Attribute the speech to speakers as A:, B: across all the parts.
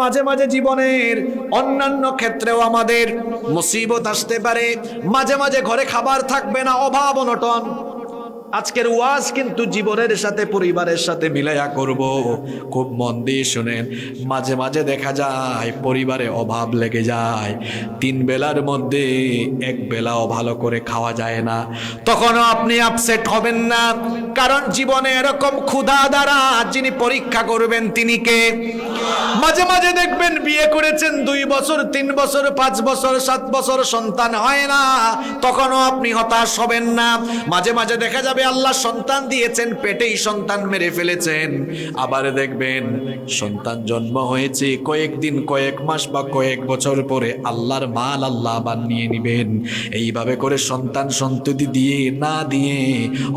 A: মাঝে মাঝে জীবনের অন্যান্য ক্ষেত্রেও আমাদের মুসিবত আসতে পারে। মাঝে মাঝে ঘরে খাবার থাকবে না, অভাব, অনটন। আজকের ওয়াজ কিন্তু জীবনের সাথে, পরিবারের সাথে মিলাইয়া করব। খুব মন দিয়ে শুনেন, মাঝে মাঝে দেখা যায় পরিবারে অভাব লেগে যায়। তিন বেলার মধ্যে এক বেলাও ভালো করে খাওয়া যায় না। তখনও আপনি আপসেট হবেন না, কারণ জীবনে এরকম ক্ষুধা দ্বারা যিনি পরীক্ষা করবেন, তিনি কে? মাঝে মাঝে দেখবেন বিয়ে করেছেন দুই বছর, তিন বছর, পাঁচ বছর, সাত বছর, সন্তান হয় না। তখনও আপনি হতাশ হবেন না। মাঝে মাঝে দেখা যাবে আল্লাহ সন্তান দিয়েছেন, পেটেই সন্তান মেরে ফেলেছেন। আবার দেখবেন সন্তান জন্ম হয়েছে, কয়েকদিন, কয়েক মাস বা কয়েক বছর পরে আল্লাহর মাল আল্লাহ আবার নিয়ে নিবেন। এইভাবে করে সন্তান সন্ততি দিয়ে, না দিয়ে,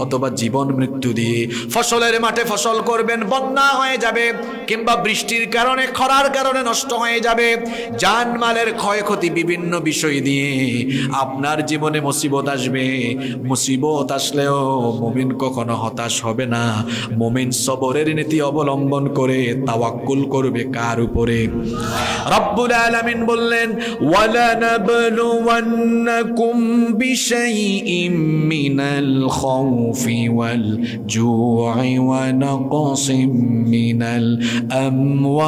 A: অথবা জীবন মৃত্যু দিয়ে, ফসলের মাঠে ফসল করবেন, বন্যা হয়ে যাবে, কিংবা বৃষ্টির কারণে, খরার কারণে নষ্ট হয়ে যাবে। জানমালের ক্ষয়ক্ষতি বিভিন্ন বিষয় দিয়ে আপনার জীবনে মুসিবত আসবে। মুসিবত আসলেও মুমিন কখনো হতাশ হবে না। মুমিন সবরের নীতি অবলম্বন করে তাওয়াক্কুল করবে কার উপরে? রব্বুল আলামিন বললেন ওয়ালা নাবলুওয়ান্নাকুম বিশাইইম মিনাল খাউফি ওয়াল জু'i ওয়া নাকসিম মিনাল আমওয়ালি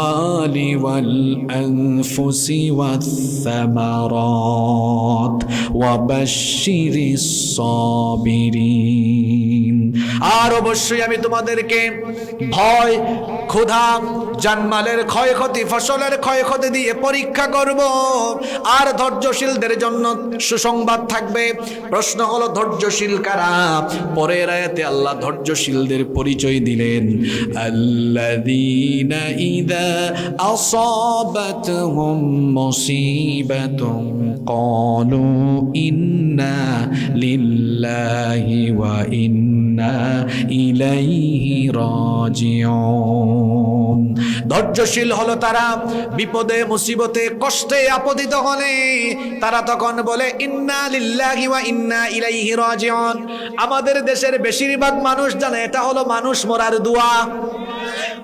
A: আনফুসি ওয়াথ থামারাত ওয়া বাশশিরিস আর অবশ্যই আমি তোমাদেরকে ভয়, ক্ষুধা, জানমালের ক্ষয়ক্ষতি, ফসলের ক্ষয়ক্ষতি দিয়ে পরীক্ষা করব। আর ধৈর্যশীলদের জন্য সুসংবাদ থাকবে। প্রশ্ন হলো, ধৈর্যশীল কারা? পরের আয়াতে আল্লাহ ধৈর্যশীলদের পরিচয় দিলেন। আল্লাযীনা ইযা মুসিবাতুন ক্বালু ইন্না লিল্লাহি ওয়া ইন্না ইলাইহি রাজিউন ধৈর্যশীল হলো তারা, বিপদে, মুসিবতে, কষ্টে আপতিত হলে। তারা তখন বলে, ইন্না লিল্লাহি ওয়া ইন্না ইলাইহি রাজিউন। আমাদের দেশের বেশিরভাগ মানুষ জানে, এটা হলো মানুষ মরার দোয়া।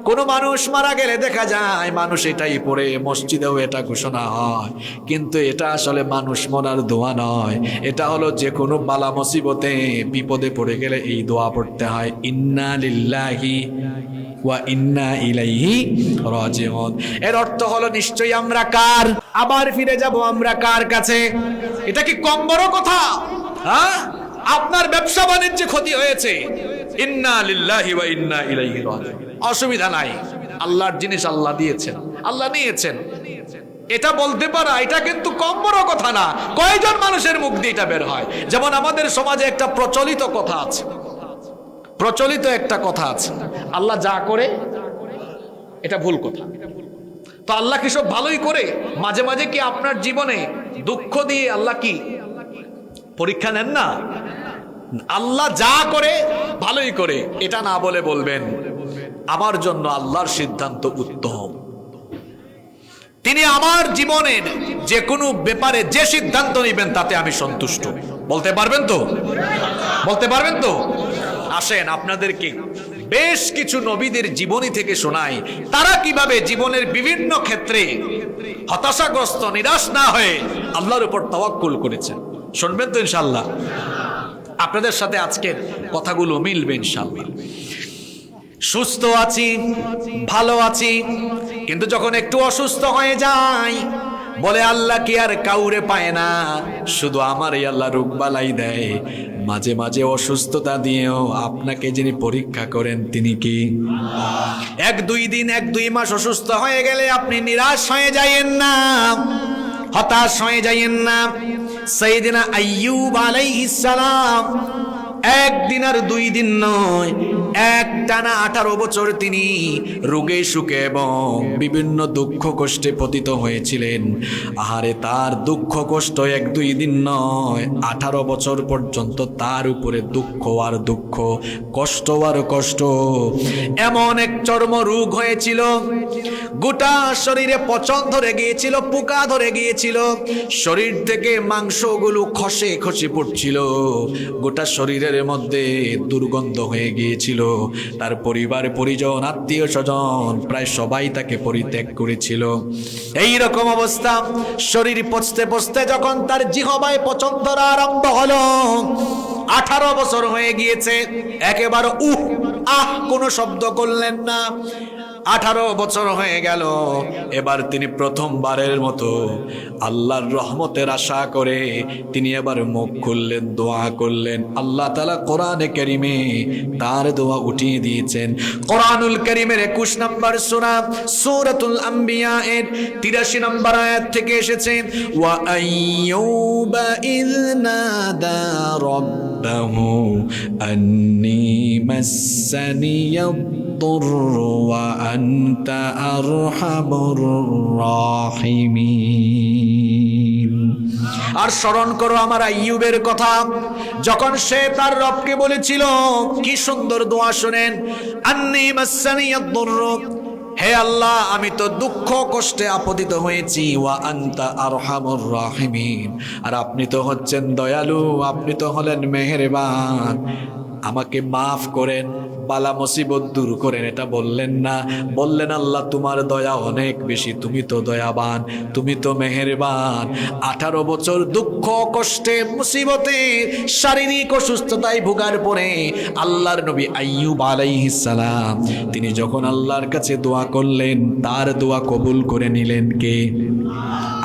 A: কোন মানুষ মারা গেলে দেখা যায় মানুষ এটাই পড়ে, মসজিদেও এটা ঘোষণা হয়। কিন্তু এটা আসলে মানুষ মরার দোয়া নয়। এটা হলো যে কোনো বালা মুসিবতে, বিপদে পড়ে গেলে এই দোয়া পড়তে হয়। ইন্না লিল্লাহি ওয়া ইন্না ইলাইহি রাজিউন। এর অর্থ হলো নিশ্চয়ই আমরা কার? আবার ফিরে যাব আমরা কার কাছে? এটা কি কম বড় কথা? হ্যাঁ? আপনার ব্যবসা বাণিজ্যে ক্ষতি হয়েছে। অসুবিধা নাই। আল্লাহর জিনিস আল্লাহ দিয়েছেন। আল্লাহ নিয়েছেন। এটা বলতে পারা, এটা কিন্তু কম বড় কথা না। কয়জন মানুষের মুখ দিয়ে এটা বের হয়? যেমন আমাদের সমাজে একটা প্রচলিত কথা আছে। প্রচলিত একটা কথা আছে। আল্লাহ যা করে, এটা ভুল কথা। তো আল্লাহ কি সব ভালোই করে? মাঝে মাঝে কি আপনার জীবনে দুঃখ দিয়ে আল্লাহ কি পরীক্ষা নেন না? আল্লাহ যা করে ভালোই করে, এটা না বলে বলবেন, আমার জন্য আল্লাহর সিদ্ধান্ত উত্তম। তিনি আমার জীবনের যে কোনো ব্যাপারে যে সিদ্ধান্ত নেবেন, তাতে আমি সন্তুষ্ট। বলতে পারবেন তো? বলতে পারবেন তো? আসেন, আপনাদেরকে বেশ কিছু নবীদের জীবনী থেকে শোনাই। তারা কীভাবে জীবনের বিভিন্ন ক্ষেত্রে হতাশাগ্রস্ত, নিরাশ না হয়ে আল্লাহর উপর তাওয়াক্কুল করেছেন শুনবেন তো ইনশাল্লাহ আপনাদের সাথে আজকের কথাগুলো মিলবে ইনশাল্লাহ সুস্থ আছি, ভালো আছি, কিন্তু যখন একটু অসুস্থ হয়ে যায় বলে আল্লাহ কি আর কাউরে পায় না, শুধু আমার আল্লাহ রোগবালাই দেয়। মাঝে মাঝে অসুস্থতা দিয়েও আপনাকে যিনি পরীক্ষা করেন, তিনি কি? এক দুই দিন, এক দুই মাস অসুস্থ হয়ে গেলে আপনি নিরাশ হয়ে যাইয়েন না, হতাশ হয়ে যাইয়েন না। সেইদিনা আইয়ুব আলাইহিস সালাম একদিন আর দুই দিন নয়, এক টানা আঠারো বছর তিনি রোগে সুখে এবং বিভিন্ন দুঃখ কষ্টে পতিত হয়েছিলেন। আহারে তার দুঃখ কষ্ট এক দুই দিন নয়, আঠারো বছর পর্যন্ত তার উপরে দুঃখ আর দুঃখ, কষ্ট আর কষ্ট। এমন এক চর্ম রোগ হয়েছিল গোটা শরীরে পচন ধরে গিয়েছিল, পোকা ধরে গিয়েছিল। শরীর থেকে মাংসগুলো খসে খসে পড়ছিল। গোটা শরীরের মধ্যে দুর্গন্ধ হয়ে গিয়েছিল। তার পরিবার, পরিজন, আত্মীয় স্বজন প্রায় সবাই তাকে পরিত্যাগ করেছিল। এই রকম অবস্থা। শরীর পচতে পচতে যখন তার জিহবায় পচন ধরা আরম্ভ হলো, আঠারো বছর হয়ে গিয়েছে। একেবারে উহ, আহ কোনো শব্দ করলেন না। আঠারো বছর হয়ে গেল। এবার তিনি প্রথমবারের মতো আল্লাহর রহমতের আশা করে তিনি এবার মুখ খুললেন, দোয়া করলেন। আল্লাহ তালা কোরআনে করিমে তার দোয়া উঠিয়ে দিয়েছেন। কোরআনুল করিমের একুশ নম্বর সুরা, সুরাতুল আম্বিয়া এর তিরাশি নম্বর আয়াত থেকে এসেছে, ওয়া আইয়ুবা ইয মাসসানিয়া الضر وأنت أرحم الراحمين আর স্মরণ করো আমার আইয়ুবের কথা যখন সে তার রবকে বলেছিল কি সুন্দর দোয়া শোনেন আন্নি মাসানিয়াদ-দুরর হে আল্লাহ আমি তো দুঃখ কষ্টে আপতিত হয়েছি ওয়া আনতা আরহামুর রাহিমিন আর আপনি তো হচ্ছেন দয়ালু আপনি তো হলেন মেহেরবান আমাকে মাফ করেন বালা মুসিবত দূর করেন, এটা বললেন না। বললেন, আল্লাহ, তোমার দয়া অনেক বেশি, তুমি তো দয়াবান, তুমি তো মেহেরবান। আঠারো বছর দুঃখ, কষ্টে, মুসিবতে, শারীরিক অসুস্থতায় ভোগার পরে আল্লাহর নবী আইয়ুব আলাইহিস সালাম, তিনি যখন আল্লাহর কাছে দোয়া করলেন, তার দোয়া কবুল করে নিলেন কে?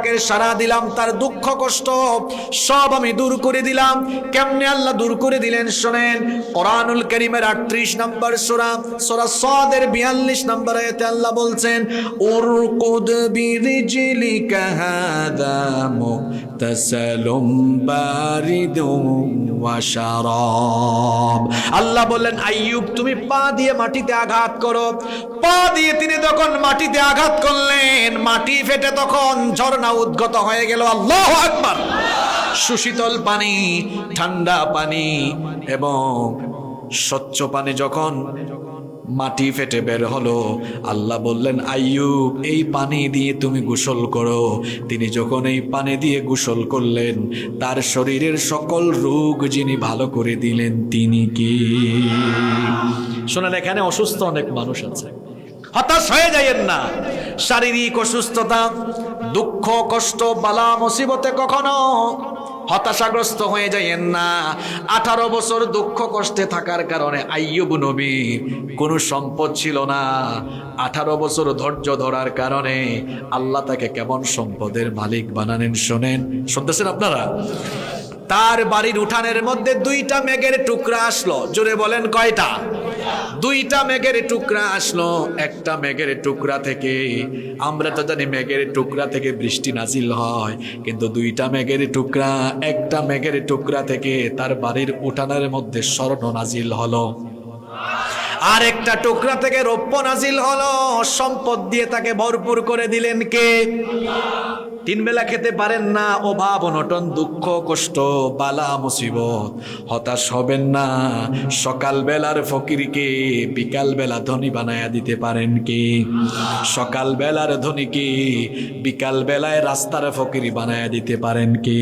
A: ডাকের সাড়া দিলাম, তার দুঃখ কষ্ট সব আমি দূর করে দিলাম। কেমনে আল্লাহ দূর করে দিলেন শোনেন? কোরআনুল করিমের আটত্রিশ নম্বর সোরা সোরা সদের বিয়াল্লিশ নম্বর আয়াতে আল্লাহ বলছেন, উরকুদ বিরিজিলিকা হাদা মুক্তাসালুম বারিদুম ওয়া শারাব আল্লাহ বললেন, আইয়ুব, তুমি পা দিয়ে মাটিতে আঘাত করো। পা দিয়ে তিনি তখন মাটিতে আঘাত করলেন। মাটি ফেটে তখন ঝর্ণা উদ্গত হয়ে গেল। আল্লাহ আকবার। সুশীতল পানি, ঠান্ডা পানি এবং স্বচ্ছ পানি যখন মাটি ফেটে বের হলো। আল্লাহ বললেন, আইয়ুব, এই পানি দিয়ে তুমি গোসল করো। তিনি যখন এই পানি দিয়ে গোসল করলেন, তার শরীরের সকল রোগ যিনি ভালো করে দিলেন, তিনি কি? শোনেন, এখানে অসুস্থ অনেক মানুষ আছে। হতাশ হয়ে যাইয়েন না। শারীরিক অসুস্থতা, দুঃখ, কষ্ট, বালা, মুসিবতে কখনো হতাশাগ্রস্ত হয়ে যাইয়েন না। আঠারো বছর দুঃখ কষ্টে থাকার কারণে আইয়ুব নবী কোনো সম্পদ ছিল না। আঠারো বছর ধৈর্য ধরার কারণে আল্লাহ তাকে কেমন সম্পদের মালিক বানানেন শোনেন। শুনতেছেন আপনারা? তার বাড়ির উঠানের মধ্যে দুইটা মেঘের টুকরা আসলো। জোরে বলেন কয়টা? দুইটা মেঘের টুকরা আসলো, একটা মেঘের টুকরা থেকে। আমরা তো জানি মেঘের টুকরা থেকে বৃষ্টি নাজিল হয়, কিন্তু দুইটা মেঘের টুকরা, একটা মেঘের টুকরা থেকে তার বাড়ির উঠানের মধ্যে স্বর্ণ নাজিল হলো। আর একটা টুকরা থেকে রৌপ্য নাজিল হলো। সম্পদ দিয়ে তাকে ভরপুর করে দিলেন কে? তিন বেলা খেতে পারেন না, অভাব, অনটন, দুঃখ, কষ্ট, বালা, মুসিবত। হতাশ হবেন না সকাল বেলার ফকিরকে বিকাল বেলা ধনী বানায়া দিতে পারেন কে? সকাল বেলার ধনীকে বিকাল বেলায় রাস্তার ফকির বানায়া দিতে পারেন কি?